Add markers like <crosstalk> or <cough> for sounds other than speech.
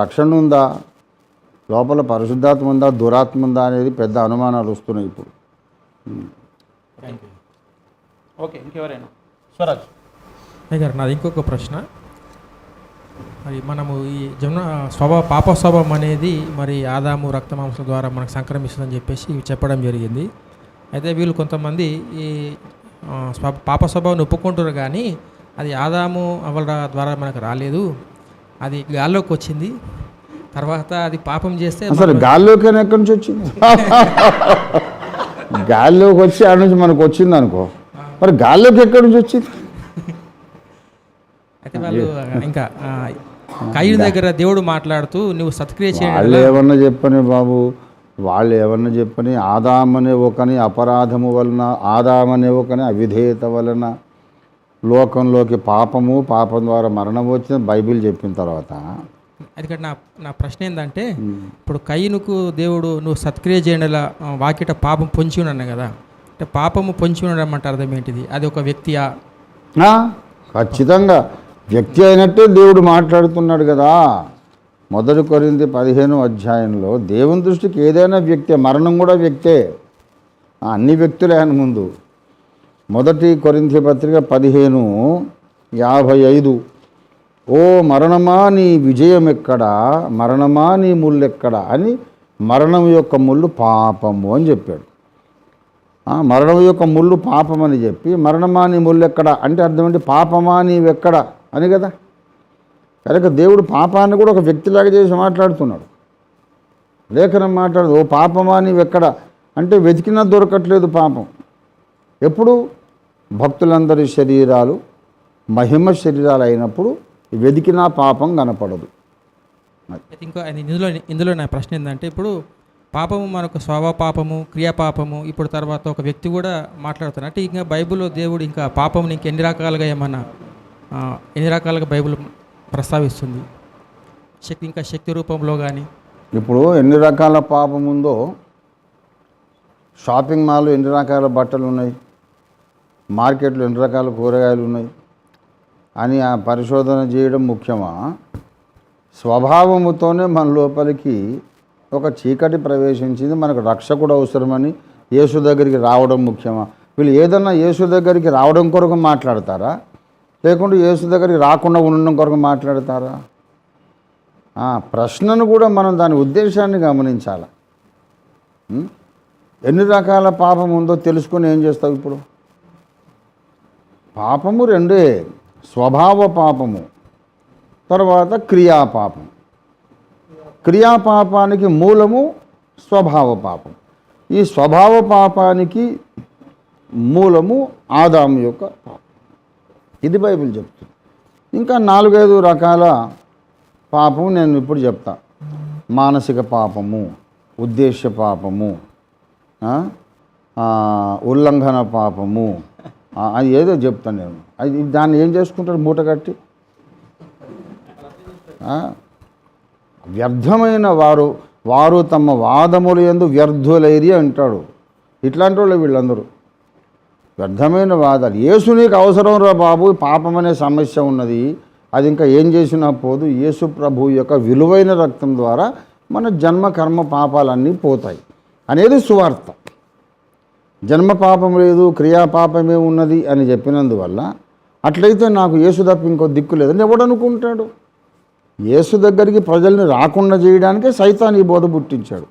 రక్షణ ఉందా? లోపల పరిశుద్ధాత్మ ఉందా? దురాత్మ ఉందా అనేది పెద్ద అనుమానాలు వస్తున్నాయి ఇప్పుడు. థ్యాంక్ యూ ఓకే ఇంకెవరైనా? స్వరాజ్. గారు నాది ఇంకొక ప్రశ్న. మరి మనము ఈ జన స్వభావ పాప స్వభావం అనేది మరి ఆదాము రక్తమాంసం ద్వారా మనకు సంక్రమిస్తుందని చెప్పేసి చెప్పడం జరిగింది. అయితే వీళ్ళు కొంతమంది ఈ పాప స్వభావాన్ని ఒప్పుకుంటారు కానీ అది ఆదాము అవల ద్వారా మనకు రాలేదు. అది గాల్లోకి వచ్చింది. తర్వాత అది పాపం చేస్తే అసలు గాల్లోకి ఎక్కడి నుంచి వచ్చింది? <laughs> గాల్లోకి వచ్చి ఆడ నుంచి మనకు వచ్చింది అనుకో. మరి గాల్లోకి ఎక్కడి నుంచి వచ్చింది? అయితే వాళ్ళు ఇంకా ఆ, కయ్యూని దగ్గర దేవుడు మాట్లాడుతూ నువ్వు సత్క్రియ చేయండి వాళ్ళు ఏమన్నా చెప్పని బాబు వాళ్ళు ఏమన్నా చెప్పని ఆదామనే ఒకని అపరాధము వలన ఆదామనే ఒకని అవిధేయత వలన లోకంలోకి పాపము పాపం ద్వారా మరణం వచ్చిన బైబిల్ చెప్పిన తర్వాత అది నా నా ప్రశ్న ఏంటంటే ఇప్పుడు కయ్యనుకు దేవుడు నువ్వు సత్క్రియ చేయడలా వాకిట పాపం పొంచి ఉన్నాను కదా. అంటే పాపము పొంచి ఉండడం అంటే అర్థం ఏంటిది? అది ఒక వ్యక్తియా? ఆ, ఖచ్చితంగా. వ్యక్తి అయినట్టే దేవుడు మాట్లాడుతున్నాడు కదా. మొదటి కొరింది పదిహేను అధ్యాయంలో దేవుని దృష్టికి ఏదైనా వ్యక్తే మరణం కూడా వ్యక్తే. అన్ని వ్యక్తులే ఆయన ముందు. మొదటి కొరింథీ పత్రిక పదిహేను యాభై ఐదు. ఓ మరణమా నీ విజయం ఎక్కడా మరణమా నీ ముళ్ళు ఎక్కడా అని మరణం యొక్క ముళ్ళు పాపము అని చెప్పాడు. ఆ, మరణం యొక్క ముళ్ళు పాపం అని చెప్పి మరణమా నీ ముళ్ళు ఎక్కడా అంటే అర్థం ఏంటి? పాపమా నీవెక్కడ? అని కదా. కనుక దేవుడు పాపాన్ని కూడా ఒక వ్యక్తిలాగా చేసి మాట్లాడుతున్నాడు. లేఖనం మాట్లాడదు. ఓ పాపమా నీవెక్కడ? అంటే వెతికినా దొరకట్లేదు పాపం. ఎప్పుడు భక్తులందరి శరీరాలు మహిమ శరీరాలు అయినప్పుడు వెతికినా పాపం కనపడదు. ఇంకో ఇందులో ఇందులో నా ప్రశ్న ఏంటంటే ఇప్పుడు పాపము మనకు స్వభావ పాపము క్రియా పాపము ఇప్పుడు తర్వాత ఒక వ్యక్తి కూడా మాట్లాడుతున్నారు అంటే ఇంకా బైబిల్లో దేవుడు ఇంకా పాపముని ఇంక ఎన్ని రకాలుగా ఏమన్నా ఎన్ని రకాలుగా బైబిల్ ప్రస్తావిస్తుంది? శక్తి ఇంకా శక్తి రూపంలో కానీ ఇప్పుడు ఎన్ని రకాల పాపం ఉందో షాపింగ్ మాల్లో ఎన్ని రకాల బట్టలు ఉన్నాయి మార్కెట్లో ఎన్ని రకాల కూరగాయలు ఉన్నాయి అని ఆ పరిశోధన చేయడం ముఖ్యమా? స్వభావముతోనే మన లోపలికి ఒక చీకటి ప్రవేశించింది. మనకు రక్షకుడు అవసరమని యేసు దగ్గరికి రావడం ముఖ్యమా? వీళ్ళు ఏదన్నా యేసు దగ్గరికి రావడం కొరకు మాట్లాడతారా? లేకుంటే యేసు దగ్గరికి రాకుండా ఉండడం కొరకు మాట్లాడతారా? ఆ, ప్రశ్నను కూడా మనం దాని ఉద్దేశాన్ని గమనించాలి. ఎన్ని రకాల పాపం ఉందో తెలుసుకొని ఏం చేస్తావు ఇప్పుడు? పాపము రెండే. స్వభావ పాపము తర్వాత క్రియాపాపం. క్రియాపాపానికి మూలము స్వభావ పాపం. ఈ స్వభావ పాపానికి మూలము ఆదాము యొక్క పాపం. ఇది బైబిల్ చెప్తుంది. ఇంకా నాలుగైదు రకాల పాపం నేను ఇప్పుడు చెప్తా. మానసిక పాపము ఉద్దేశ్య పాపము ఉల్లంఘన పాపము అది ఏదో చెప్తాను నేను. అది దాన్ని ఏం చేసుకుంటారు మూట కట్టి? వ్యర్థమైన వారు వారు తమ వాదములు ఎందు వ్యర్థులైరి అంటాడు. ఇట్లాంటి వాళ్ళు వీళ్ళందరూ. వ్యర్థమైన వాదాలు. యేసు నీకు అవసరం రా బాబు పాపం అనే సమస్య ఉన్నది. అది ఇంకా ఏం చేసినా పోదు. యేసు ప్రభు యొక్క విలువైన రక్తం ద్వారా మన జన్మ కర్మ పాపాలన్నీ పోతాయి. అనేది సువార్త. జన్మ పాపం లేదు క్రియా పాపమే ఉన్నది అని చెప్పినందువల్ల అట్లయితే నాకు యేసు తప్ప ఇంకో దిక్కు లేదని ఎవడు అనుకుంటాడు యేసు దగ్గరికి ప్రజల్ని రాకుండా చేయడానికే సైతాన్ ఈ బోధ పుట్టించాడు.